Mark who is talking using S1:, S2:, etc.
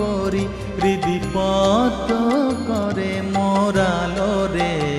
S1: পরি হৃদি পত করে মোরালো রে